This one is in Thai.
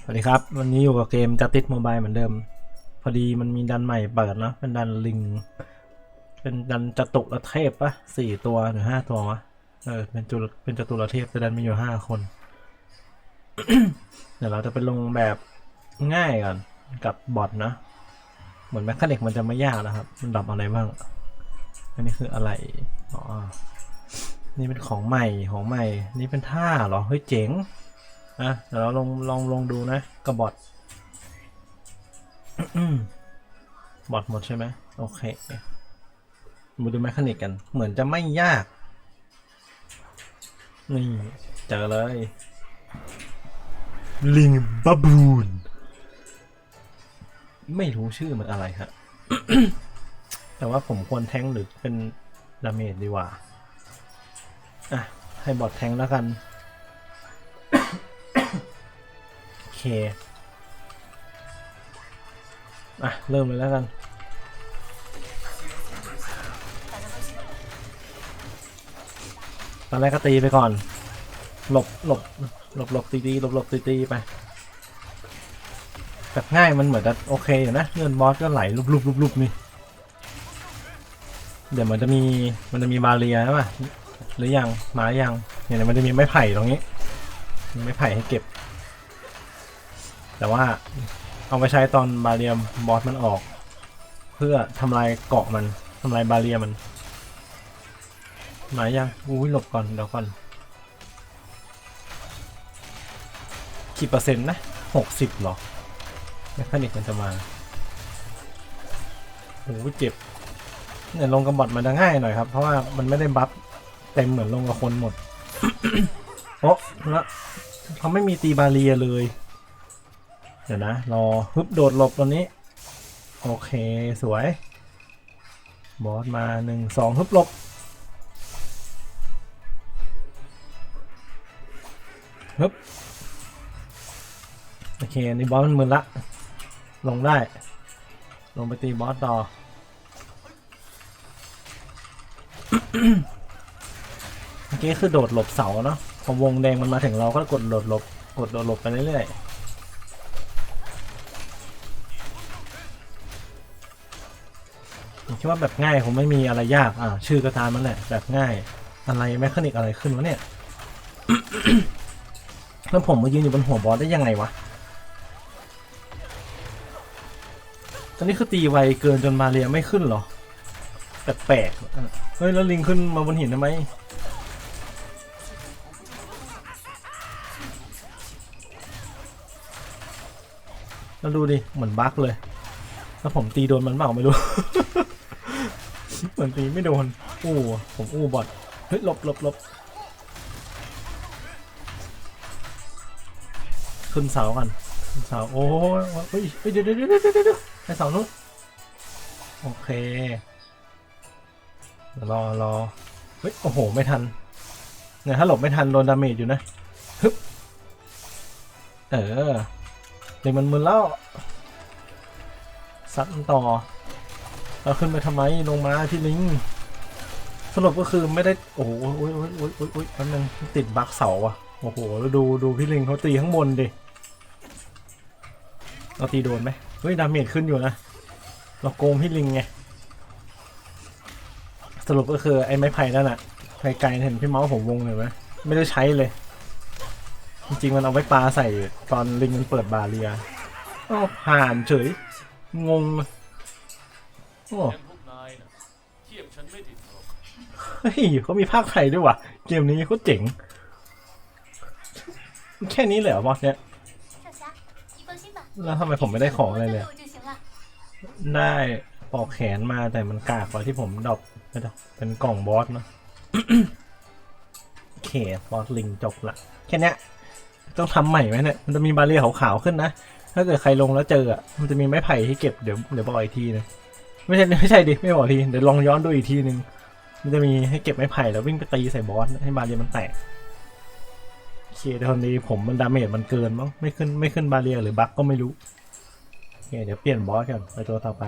สวัสดีครับ วันนี้อยู่กับเกมจัติสโมบายเหมือนเดิม พอดีมันมีดันใหม่เปิดเนะเป็นดันลิง เป็นดันจตุรเทพปะสี่ตัวหรือห้าตัววะเออเป็นจุลเป็นจตุรเทพแต่ดันมีอยู่ห้าคน เดี๋ยวเราจะไปลงแบบง่ายก่อนกับบอทนะ เหมือนแมคคานิกมันจะไม่ยากนะครับ มันดับอะไรบ้าง อันนี้คืออะไรอ๋อนี่เป็นของใหม่ของใหม่ นี่เป็นท่าเหรอเฮ้ยเจ๋ง อะเดี๋ยวเราลองลองลองดูนะกับบอทบอทหมดใช่ไหมโอเคมาดูแมคานิกกัน เหมือนจะไม่ยาก นี่เจอเลย ลิงบับูน ไม่รู้ชื่อมันอะไรฮะ แต่ว่าผมควรแทงหรือเป็นดาเมจดีกว่า อะ ให้บอทแทงแล้วกัน เคอะ เริ่มเลยแล้วกันตอนแรกก็ตีไปก่อน หลบหลบหลบหลบตีตีหลบหลบตีตีไปแบบง่ายมันเหมือนจะโอเคอยู่นะเงินบอสก็ไหลลุบลุบลุบลุบนี่เดี๋ยวมันจะมีมันจะมีบาเรียใช่ป่ะหรือยังมายังเนี่ยมันจะมีไม้ไผ่ตรงนี้ ไม้ไผ่ให้เก็บ แต่ว่าเอาไปใช้ตอนบาเรียมบอสมันออก เพื่อทำลายเกาะมันทำลายบาเรียมันหมายยังอุ้ยหลบก่อนเดี๋ยวก่อนกี่เปอร์เซ็นต์นะหกสิบหรอแมคานิกมันจะมาโอ้ยเจ็บเนี่ยลงกับบอทมันจะง่ายหน่อยครับ เพราะว่ามันไม่ได้บัฟเต็มเหมือนลงกับคนหมด โอ้แล้วเขาไม่มีตีบาเรียเลย ดี๋ยวนะ รอฮึบโดดหลบตัวนี้ โอเคสวย บอสมาหนึ่งสองฮึบหลบ ฮึบ โอเค อันนี้บอสมันมึนละ ลงได้ ลงไปตีบอสต่อเมื่อกี้คือโดดหลบเสาเนาะพอวงแดงมันมาถึงเราก็กดโดดหลบ กดโดดหลบไปเรื่อยๆ ผมคิดว่าแบบง่ายคงไม่มีอะไรยากอ่าชื่อก็ตามมันแหละแบบง่ายอะไรแมคานิกอะไรขึ้นวะเนี่ยแล้วผมมายืนอยู่บนหัวบอสได้ยังไงวะตอนนี้คือตีไวเกินจนมาเรียไม่ขึ้นหรอแปลกๆเฮ้ยแล้วลิงขึ้นมาบนหินทำไมแล้วดูดิเหมือนบั๊กเลย แล้วผมตีโดนมันเปล่าไม่รู้ เหมือนตีไม่โดน อู้ผมอู้บอทเฮ้ยหลบหลบหลบขึ้นเสากันขึ้นเสาโอ้ยเฮ้ยเดี๋ยวเดี๋ยวเดี๋ยวเดี๋ยวเดี๋ยวไอเสานู้นโอเครอรอเฮ้ยโอ้โหไม่ทันเนี่ยถ้าหลบไม่ทันโดนดาเมจอยู่นะฮึบเออเด็กมันมึนแล้วซัดมันต่อ เราขึ้นไปทำไมลงมาที่ลิงสรุปก็คือไม่ได้โอ้โหโอ้ยโอ้ยโอ้ยโอ้ยโอ้ยอันติดบักเสาอะโอ้โหแล้วดูดูพี่ลิงเขาตีข้างบนดิเราตีโดนไหมเฮ้ยดาเมจขึ้นอยู่นะเราโกงพี่ลิงไงสรุปก็คือไอ้ไม้ไผ่นั่นอะไกลๆเห็นพี่เมาส์ผมวงเลยไหมไม่ได้ใช้เลย จริงๆมันเอาไว้ปลาใส่ตอนลิงมันเปิดบาเรียอ้าวผ่านเฉยงงเลย โอ้ แกงพวกนายน่ะเทียบฉันไม่ติดหรอก เฮ้ยเขามีภาคไทยด้วยว่ะ เกมนี้โคตรเจ๋ง แค่นี้เลยเหรอบอสเนี่ย 少侠，你放心吧， แล้วทำไมผมไม่ได้ของอะไร 我 เลย 的路就行了。 ได้ปอกแขนมาแต่มันกากกว่าที่ผมดรอปไม่ดรอปเป็นกล่องบอสเนอะ โอเคบอสลิงจบละแค่เนี้ยต้องทำใหม่ไหมเนี่ย มันจะมีบาเรียขาวๆขึ้นนะ ถ้าเกิดใครลงแล้วเจออ่ะ มันจะมีไม้ไผ่ให้เก็บเดี๋ยวเดี๋ยวบอกอีกทีนึง ไม่ใช่ไม่ใช่ดิไม่บอกทีเดี๋ยวลองย้อนดูอีกทีหนึ่งมันจะมีให้เก็บไม้ไผ่แล้ววิ่งไปตีใส่บอสให้บาเรียมันแตกโอเคแต่ตอนนี้ผมมันดาเมจมันเกินมั้งไม่ขึ้นไม่ขึ้นบาเรียหรือบั๊กก็ไม่รู้โอเคเดี๋ยวเปลี่ยนบอสกันไปตัวต่อไป